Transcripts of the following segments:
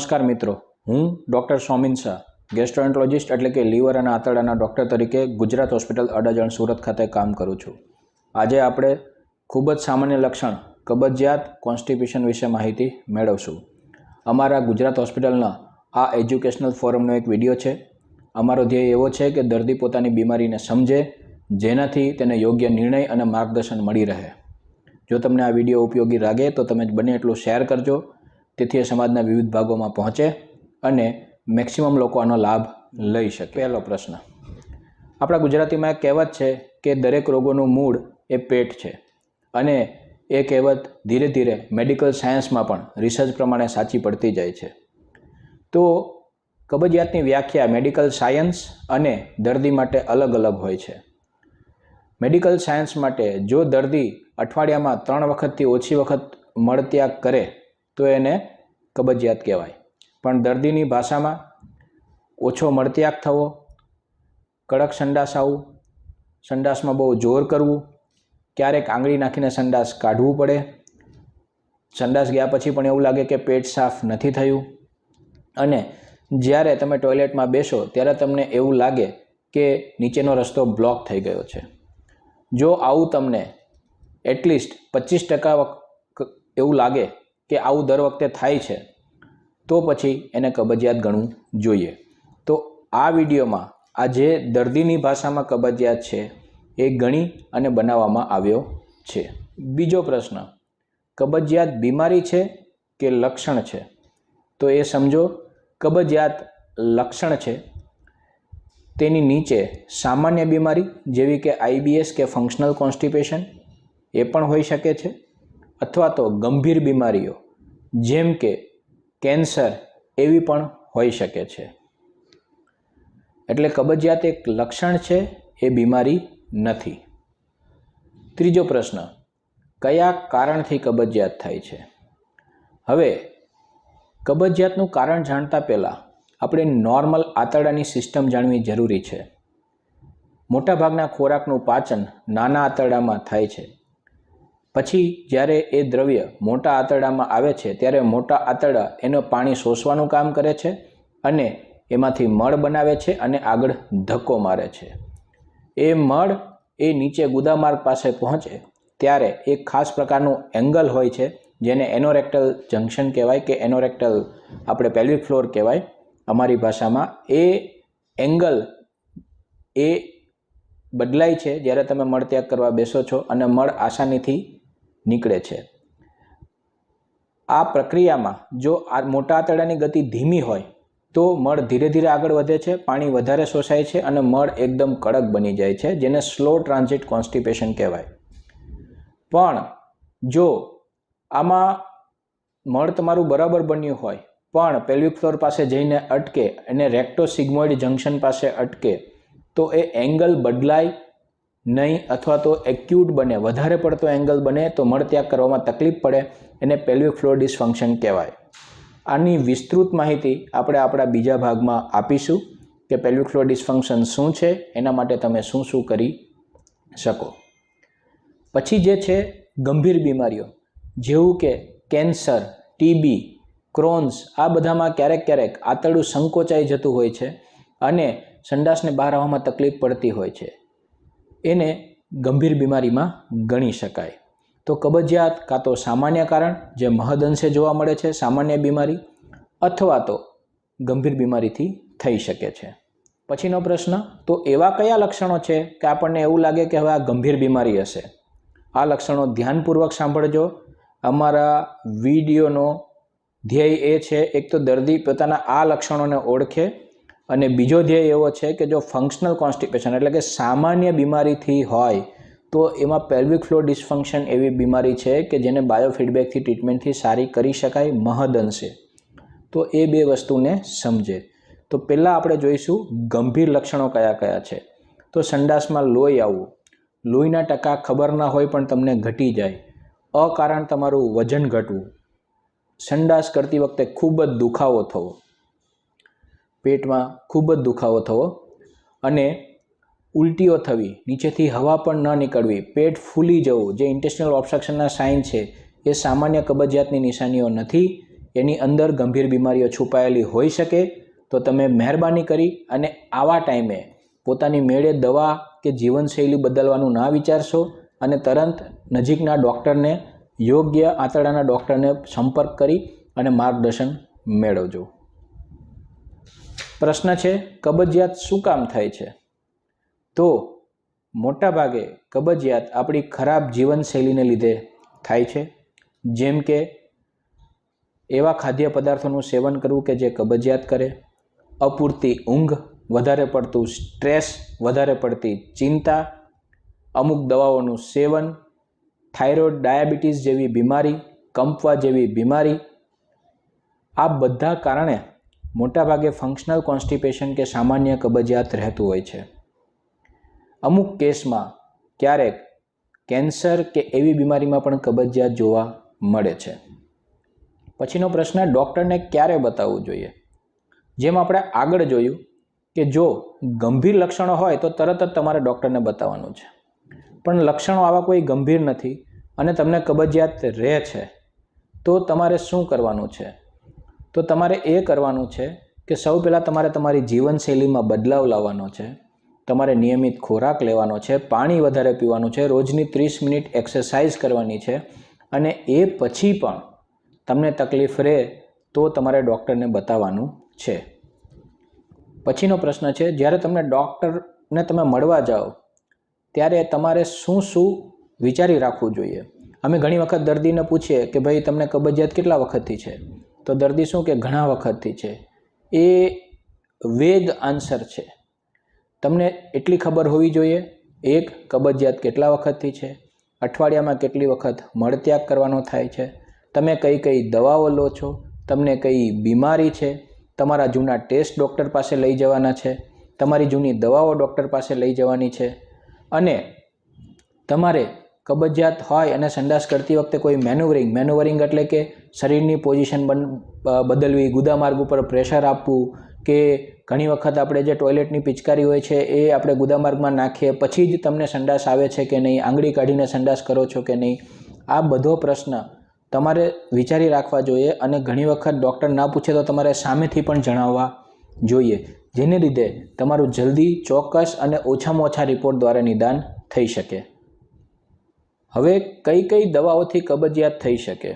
નમસ્કાર મિત્રો. હું ડૉક્ટર સોમિન શાહ ગેસ્ટ્રોએન્ટ્રોલોજિસ્ટ એટલે કે લીવર અને આંતરડાના ડૉક્ટર તરીકે ગુજરાત હોસ્પિટલ અડાજણ, સુરત ખાતે કામ કરું છું. આજે આપણે ખૂબ જ સામાન્ય લક્ષણ, કબજિયાત કોન્સ્ટિપેશન વિશે માહિતી મેળવશું. અમારા ગુજરાત હોસ્પિટલના આ એજ્યુકેશનલ ફોરમનો એક વીડિયો છે. અમારો ધ્યેય એવો છે કે દર્દી પોતાની બીમારીને સમજે, જેનાથી તેને યોગ્ય નિર્ણય અને માર્ગદર્શન મળી રહે. જો તમને આ વીડિયો ઉપયોગી લાગે તો તમે બને એટલું શેર કરજો. તેથી એ સમાજના વિવિધ ભાગોમાં પહોંચે અને મેક્સિમમ લોકો આનો લાભ લઈ શકે. પહેલો પ્રશ્ન. આપણા ગુજરાતીમાં એક કહેવત છે કે દરેક રોગોનું મૂળ એ પેટ છે અને એ કહેવત ધીરે ધીરે મેડિકલ સાયન્સમાં પણ રિસર્ચ પ્રમાણે સાચી પડતી જાય છે. તો કબજિયાતની વ્યાખ્યા મેડિકલ સાયન્સ અને દર્દી માટે અલગ અલગ હોય છે. મેડિકલ સાયન્સ માટે જો દર્દી અઠવાડિયામાં ત્રણ વખતથી ઓછી વખત મળત્યાગ કરે તો એને કબજિયાત કહેવાય. પણ દર્દીની ભાષામાં ઓછો મળત્યાગ થવો, કડક સંડાસ આવવું, સંડાસમાં બહુ જોર કરવું, ક્યારેક આંગળી નાખીને સંડાસ કાઢવું પડે. સંડાસ ગયા પછી પણ એવું લાગે કે પેટ સાફ નથી થયું. અને જ્યારે તમે ટોયલેટમાં બેસો ત્યારે તમને એવું લાગે કે નીચેનો રસ્તો બ્લોક થઈ ગયો છે. જો આવું તમને એટલીસ્ટ પચીસ ટકા એવું લાગે કે આવું દર વખતે થાય છે, તો પછી એને કબજિયાત ગણવું જોઈએ. તો આ વિડીયોમાં આ જે દર્દીની ભાષામાં કબજિયાત છે એ ગણી અને બનાવવામાં આવ્યો છે. બીજો પ્રશ્ન, કબજિયાત બીમારી છે કે લક્ષણ છે? તો એ સમજો, કબજિયાત લક્ષણ છે તેની નીચે સામાન્ય બીમારી જેવી કે આઈબીએસ કે ફંક્શનલ કોન્સ્ટિપેશન એ પણ હોઈ શકે છે અથવા તો ગંભીર બીમારીઓ જેમ કે કેન્સર એવી પણ હોઈ શકે છે. એટલે કબજિયાત એક લક્ષણ છે એ બીમારી નથી. ત્રીજો પ્રશ્ન, કયા કારણથી કબજિયાત થાય છે? હવે, કબજિયાતનું કારણ જાણતા પહેલાં આપણે નોર્મલ આંતરડાની સિસ્ટમ જાણવી જરૂરી છે. મોટાભાગના ખોરાકનું પાચન નાના આંતરડામાં થાય છે. પછી જ્યારે એ દ્રવ્ય મોટા આંતરડામાં આવે છે, ત્યારે મોટા આંતરડા એનું પાણી શોષવાનું કામ કરે છે અને એમાંથી મળ બનાવે છે અને આગળ ધક્કો મારે છે. એ મળ એ નીચે ગુદામાર્ગ પાસે પહોંચે ત્યારે એક ખાસ પ્રકારનું એંગલ હોય છે, જેને એનોરેક્ટલ જંક્શન કહેવાય કે એનોરેક્ટલ આપણે પેલ્વિક ફ્લોર કહેવાય અમારી ભાષામાં. એ એંગલ એ બદલાય છે જ્યારે તમે મળત્યાગ કરવા બેસો છો અને મળ આસાનીથી નીકળે છે. આ પ્રક્રિયામાં જો આ મોટા આંતરડાની ગતિ ધીમી હોય, તો મળ ધીરે ધીરે આગળ વધે છે, પાણી વધારે શોષાય છે અને મળ એકદમ કડક બની જાય છે, જેને સ્લો ટ્રાન્ઝિટ કોન્સ્ટિપેશન કહેવાય. પણ જો આમાં મળ તમારું બરાબર બન્યું હોય, પણ પેલ્વિક ફ્લોર પાસે જઈને અટકે અને રેક્ટો સિગ્મોઇડ જંક્શન પાસે અટકે, તો એ એંગલ બદલાય નહીં અથવા તો એક્યુટ બને, વધારે પડતો એંગલ બને તો મળત્યાગ કરવામાં તકલીફ પડે, એને પેલ્વિક ફ્લોર ડિસફંક્શન કહેવાય. આની વિસ્તૃત માહિતી આપણે આપણા બીજા ભાગમાં આપીશું કે પેલ્વિક ફ્લોર ડિસફંક્શન શું છે, એના માટે તમે શું શું કરી શકો. પછી જે છે ગંભીર બીમારીઓ, જેવું કે કેન્સર ટીબી ક્રોન્સ આ બધામાં ક્યારેક ક્યારેક આંતરડું સંકોચાઈ જતું હોય છે અને સંડાસને બહાર આવવામાં તકલીફ પડતી હોય છે. એને ગંભીર બીમારીમાં ગણી શકાય. તો કબજિયાત કાં તો સામાન્ય કારણ, જે મહદઅંશે જોવા મળે છે, સામાન્ય બીમારી, અથવા તો ગંભીર બીમારીથી થઈ શકે છે. પછીનો પ્રશ્ન, તો એવા કયા લક્ષણો છે કે આપણને એવું લાગે કે હવે આ ગંભીર બીમારી હશે? આ લક્ષણો ધ્યાનપૂર્વક સાંભળજો. અમારા વિડીયોનો ધ્યેય એ છે, એક તો દર્દી પોતાના આ લક્ષણોને ઓળખે અને બીજો ધ્યેય એવો છે કે જો ફંક્શનલ કોન્સ્ટિપેશન એટલે કે સામાન્ય બીમારીથી હોય, તો એમાં પેલ્વિક ફ્લોર ડિસફંક્શન એવી બીમારી છે કે જેને બાયોફીડબેકથી ટ્રીટમેન્ટથી સારી કરી શકાય મહદઅંશે તો એ બે વસ્તુને સમજે. તો પહેલાં આપણે જોઈશું ગંભીર લક્ષણો કયા કયા છે. તો સંડાસમાં લોહી આવવું. લોહીના ટકા ખબર ના હોય પણ તમને ઘટી જાય. અકારણ તમારું વજન ઘટવું. સંડાસ કરતી વખતે ખૂબ જ દુખાવો થવો. પેટમાં ખૂબ જ દુખાવો થવો અને ઉલટીઓ થવી, નીચેથી હવા પણ ન નીકળવી, પેટ ફૂલી જવું, જે ઇન્ટેસ્ટિનલ ઓબ્સ્ટ્રક્શનના સાઇન છે, એ સામાન્ય કબજિયાતની નિશાનીઓ નથી. એની અંદર ગંભીર બીમારીઓ છુપાયેલી હોઈ શકે તો તમે મહેરબાની કરી અને આવા ટાઈમે પોતાની મેળે દવા કે જીવનશૈલી બદલવાનું ના વિચારશો અને તરત નજીકના ડૉક્ટરને, યોગ્ય આંતરડાના ડૉક્ટરને સંપર્ક કરી અને માર્ગદર્શન મેળવજો. પ્રશ્ન છે, કબજિયાત શું કામ થાય છે? તો મોટાભાગે કબજિયાત આપણી ખરાબ જીવનશૈલીને લીધે થાય છે. જેમ કે એવા ખાદ્ય પદાર્થોનું સેવન કરવું કે જે કબજિયાત કરે, અપૂરતી ઊંઘ વધારે પડતું સ્ટ્રેસ વધારે પડતી ચિંતા, અમુક દવાઓનું સેવન, થાઇરોઇડ, ડાયાબિટીસ જેવી બીમારી, કંપવા જેવી બીમારી, આ બધા કારણે મોટાભાગે ફંક્શનલ કોન્સ્ટિપેશન કે સામાન્ય કબજિયાત રહેતું હોય છે. અમુક કેસમાં ક્યારેક કેન્સર કે એવી બીમારીમાં પણ કબજિયાત જોવા મળે છે. પછીનો પ્રશ્ન ડૉક્ટરને ક્યારે બતાવવું જોઈએ? જેમ આપણે આગળ જોયું કે જો ગંભીર લક્ષણો હોય તો તરત જ તમારે ડૉક્ટરને બતાવવાનું છે. પણ લક્ષણો આવા કોઈ ગંભીર નથી અને તમને કબજિયાત રહે છે તો તમારે શું કરવાનું છે? તો તમારે એ કરવાનું છે કે સૌ પહેલાં તમારે તમારી જીવનશૈલીમાં બદલાવ લાવવાનો છે. તમારે નિયમિત ખોરાક લેવાનો છે, પાણી વધારે પીવાનું છે, રોજની ત્રીસ મિનિટ એક્સરસાઇઝ કરવાની છે અને એ પછી પણ તમને તકલીફ રહે તો તમારે ડૉક્ટરને બતાવવાનું છે. પછીનો પ્રશ્ન છે, જ્યારે તમને ડૉક્ટરને તમે મળવા જાઓ, ત્યારે તમારે શું શું વિચારી રાખવું જોઈએ? અમે ઘણી વખત દર્દીને પૂછીએ કે, ભાઈ, તમને કબજિયાત કેટલા વખતથી છે? તો દર્દી શું કે ઘણા વખતથી છે. એ વેગ આન્સર છે. તમને એટલી ખબર હોવી જોઈએ. એક, કબજિયાત કેટલા વખતથી છે. અઠવાડિયામાં કેટલી વખત મળત્યાગ કરવાનો થાય છે. તમે કઈ કઈ દવાઓ લો છો. તમને કઈ બીમારી છે. તમારા જૂના ટેસ્ટ ડૉક્ટર પાસે લઈ જવાના છે. તમારી જૂની દવાઓ ડૉક્ટર પાસે લઈ જવાની છે. અને તમારે કબજિયાત હોય અને સંડાસ કરતી વખતે કોઈ મેનુવરિંગ મેનુવરિંગ એટલે કે શરીરની પોઝિશન બદલવી, ગુદામાર્ગ ઉપર પ્રેશર આપવું કે ઘણી વખત આપણે જે ટોયલેટની પિચકારી હોય છે એ આપણે ગુદામાર્ગમાં નાખીએ, પછી જ તમને સંડાસ આવે છે કે નહીં, આંગળી કાઢીને સંડાસ કરો છો કે નહીં, આ બધો પ્રશ્ન તમારે વિચારી રાખવા જોઈએ અને ઘણી વખત ડૉક્ટર ના પૂછે તો તમારે સામેથી પણ જણાવવા જોઈએ, જેને લીધે તમારું જલ્દી ચોક્કસ અને ઓછામાં ઓછા રિપોર્ટ દ્વારા નિદાન થઈ શકે. હવે કઈ કઈ દવાઓથી કબજિયાત થઈ શકે?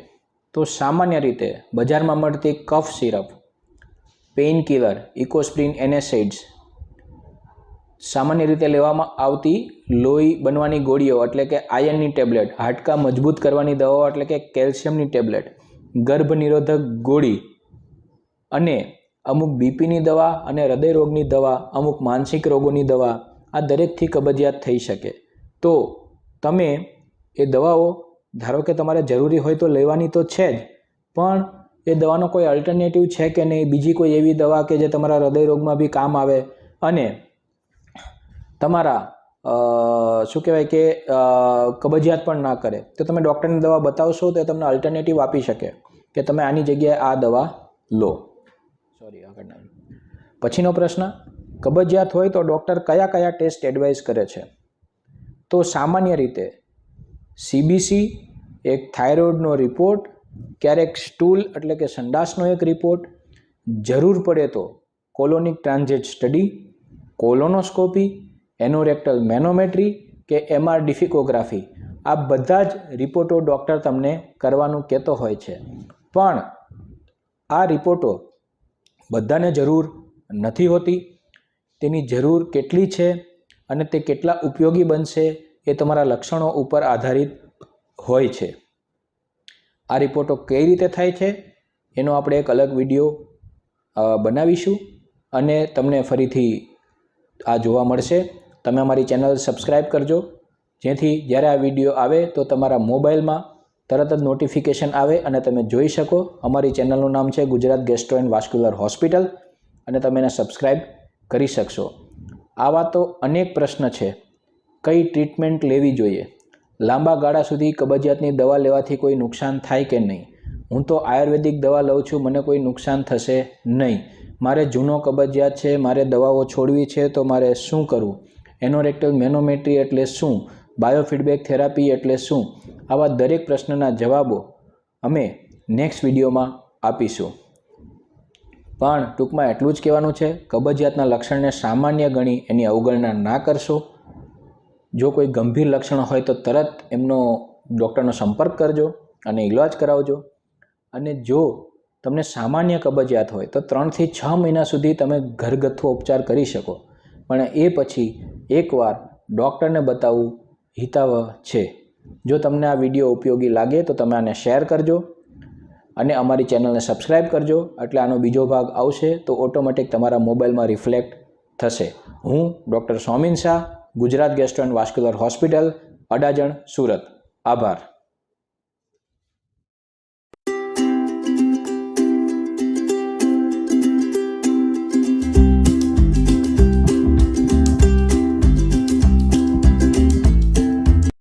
તો સામાન્ય રીતે બજારમાં મળતી cough syrup painkiller Ecosprin NSAIDs સામાન્ય રીતે લેવામાં આવતી લોહી બનવાની ગોળીઓ એટલે કે આયર્નની ટેબ્લેટ હાડકાં મજબૂત કરવાની દવાઓ એટલે કે કેલ્શિયમની ટેબ્લેટ ગર્ભ નિરોધક ગોળી અને અમુક બીપીની દવા અને હૃદય રોગની દવા, અમુક માનસિક રોગોની દવા આ દરેકથી કબજિયાત થઈ શકે. તો તમે એ દવાઓ, ધારો કે તમારે જરૂરી હોય તો લેવાની તો છે જ, પણ એ દવાનો કોઈ અલ્ટરનેટિવ છે કે નહીં? બીજી કોઈ એવી દવા કે જે તમારા હૃદય રોગમાં બી કામ આવે? અને તમારા શું કહેવાય કે કબજિયાત પણ ના કરે. તો તમે ડૉક્ટરની દવા બતાવશો તો એ તમને અલ્ટરનેટિવ આપી શકે કે તમે આની જગ્યાએ આ દવા લો. સોરી આગળના પછીનો પ્રશ્ન, કબજિયાત હોય તો ડૉક્ટર કયા કયા ટેસ્ટ એડવાઇસ કરે છે? તો સામાન્ય રીતે સીબીસી, એક થાઇરોઇડનો રિપોર્ટ, ક્યારેક સ્ટૂલ એટલે કે સંડાસનો એક રિપોર્ટ. જરૂર પડે તો કોલોનિક ટ્રાન્ઝેટ સ્ટડી, કોલોનોસ્કોપી, એનોરેક્ટલ મેનોમેટ્રી કે એમઆર ડિફિકોગ્રાફી. આ બધા જ રિપોર્ટો ડૉક્ટર તમને કરવાનું કહેતો હોય છે. પણ આ રિપોર્ટો બધાને જરૂર નથી હોતી. તેની જરૂર કેટલી છે અને તે કેટલા ઉપયોગી બનશે એ તમારા લક્ષણો ઉપર આધારિત હોય છે. આ રિપોર્ટો કઈ રીતે થાય છે, એનો આપણે એક અલગ વીડિયો બનાવીશું અને તમને ફરીથી આ જોવા મળશે. તમે અમારી ચેનલ સબસ્ક્રાઈબ કરજો. જેથી જ્યારે આ વીડિયો આવે તો તમારા મોબાઈલમાં તરત જ નોટિફિકેશન આવે અને તમે જોઈ શકો. અમારી ચેનલનું નામ છે Gujarat gastro and vascular hospital અને તમે એને સબસ્ક્રાઈબ કરી શકશો. આવા તો અનેક પ્રશ્ન છે. કઈ ટ્રીટમેન્ટ લેવી જોઈએ? લાંબા ગાળા સુધી કબજિયાતની દવા લેવાથી કોઈ નુકસાન થાય કે નહીં? હું તો આયુર્વેદિક દવા લઉં છું, મને કોઈ નુકસાન થશે નહીં. મારે જૂનો કબજિયાત છે, મારે દવાઓ છોડવી છે, તો મારે શું કરવું? એનોરેક્ટલ મેનોમેટ્રી એટલે શું? બાયોફીડબેક થેરાપી એટલે શું? આવા દરેક પ્રશ્નના જવાબો અમે નેક્સ્ટ વિડીયોમાં આપીશું. પણ ટૂંકમાં એટલું જ કહેવાનું છે, કબજિયાતના લક્ષણને સામાન્ય ગણી એની અવગણના ના કરશો. જો કોઈ ગંભીર લક્ષણ હોય તો તરત એમનો ડૉક્ટરનો સંપર્ક કરજો અને ઇલાજ કરાવજો. અને જો તમને સામાન્ય કબજિયાત હોય તો ત્રણથી છ મહિના સુધી તમે ઘરગથ્થુ ઉપચાર કરી શકો. પણ એ પછી એકવાર ડૉક્ટરને બતાવવું હિતાવહ છે. જો તમને આ વીડિયો ઉપયોગી લાગે તો તમે આને શેર કરજો અને અમારી ચેનલને સબસ્ક્રાઈબ કરજો. એટલે આનો બીજો ભાગ આવશે તો ઓટોમેટિક તમારા મોબાઈલમાં રિફ્લેક્ટ થશે. હું doctor Somin Shah Gujarat gastro and vascular hospital Adajan Surat. આભાર.